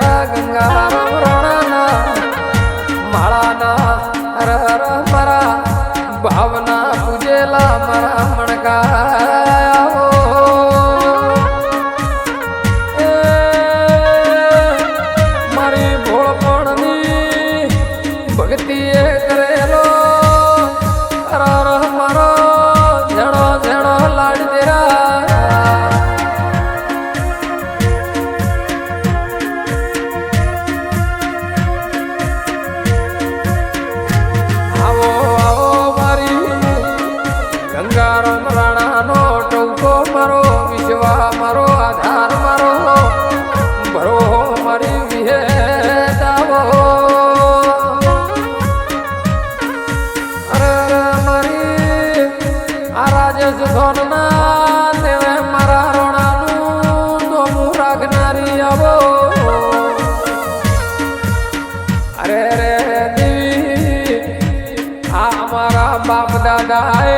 ર ગંગા રણાના માળાના ર ર મરા ભાવના પૂજેલા મરા મણકા. ધોનના દેવે મારા રોણાનું દોમું રાખનારી આવો અરે રે દેવી આ અમારા બાપ દાદાએ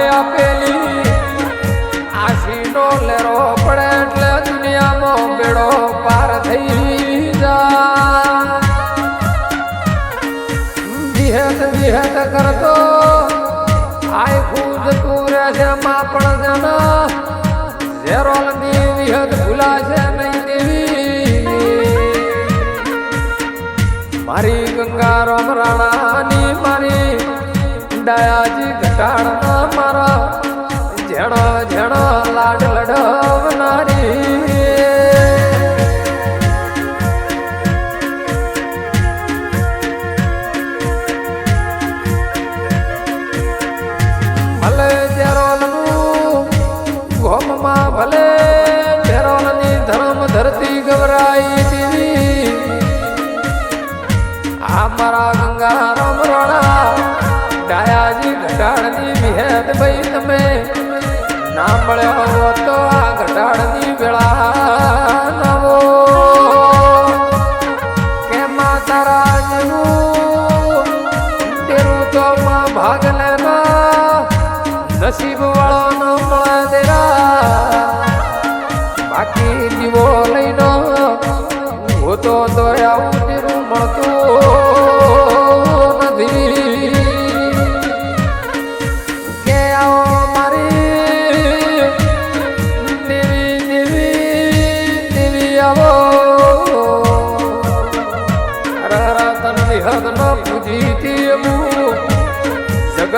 મારી ગંગા રામ રાણાની મારી દયાજી ઘટાડના મારા ઝેણો ઝેણો લાડ લડવનારી. ભલે જેરોલનું ગોમમાં ભલે જેરોલની ધર્મ ધરતી ગવરાઈ મારા ગંગારામ રોણા, ડાયાજી ઘટાડની વિહેદ ભાઈ તમે. ના મળ્યો હો તો આ ઘટાડની વેળા નવો કે માતા જેવું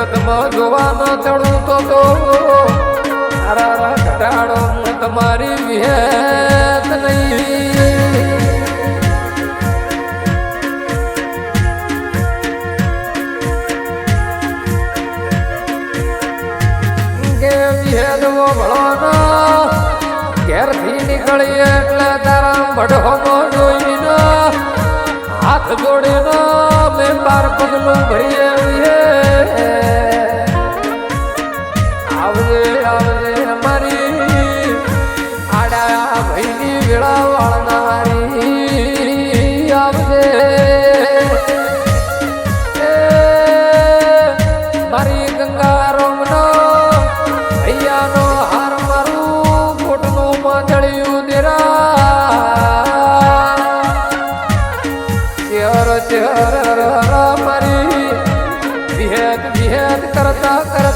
જગતમાં જોવા ન ચડું તો તો અરે ઘટાડો તમારી વિહેત નહીં. વિહેદવો ભળવાનો? ઘેરથી નીકળીએ એટલે તારા મઢોમો જોઈને હાથ જોડીને મેં બાર પગલું ભરીએ હર હર મરી વિહેદ વિહેદ કરતા કર